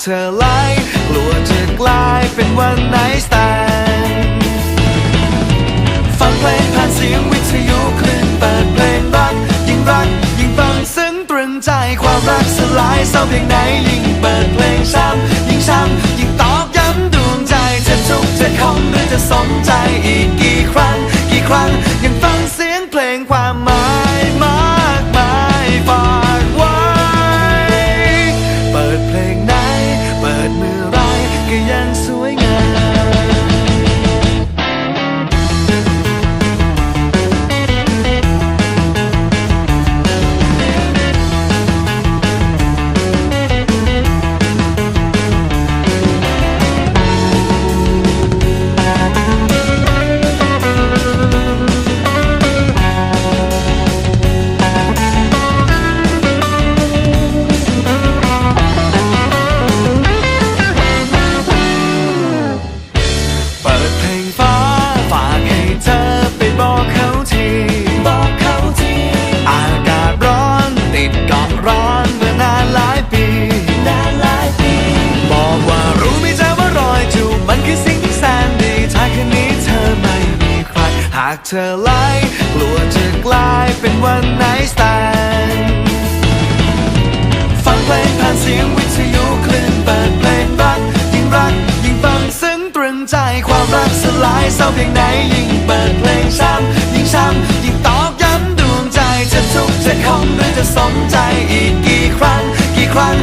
เธอไล่กลัวจะกลายเป็นวันไหนสแตนฟังเพลงผ่านเสียงวิทยุคลื่นเปิดเพลงรัก ยิ่งรัก ยิ่งฟังซึ้งตรึงใจความรักสลายเศร้าเพียงไหนยิ่งเปิดเพลงช้ำยิ่งช้ำยิ่งตอกย้ำดวงใจจะทุกข์จะคมหรือจะสมใจอีกกี่ครั้ง กี่ครั้งยังฟังเสียงเพลงความหมายากเธอไล่กลัวจะกลายเป็นวันไหนสแตนฟังเพลงผ่านเสียงวิทยุคลื่นเปิดเพลงรัก ยิ่งรัก ยิ่งฟังซึ้งตรึงใจความรักสลายเศร้าเพียงไหนยิ่งเปิดเพลงช้ำยิ่งช้ำยิ่งตอกย้ำดวงใจจะทุกข์จะคมหรือจะสมใจอีกกี่ครั้งกี่ครั้ง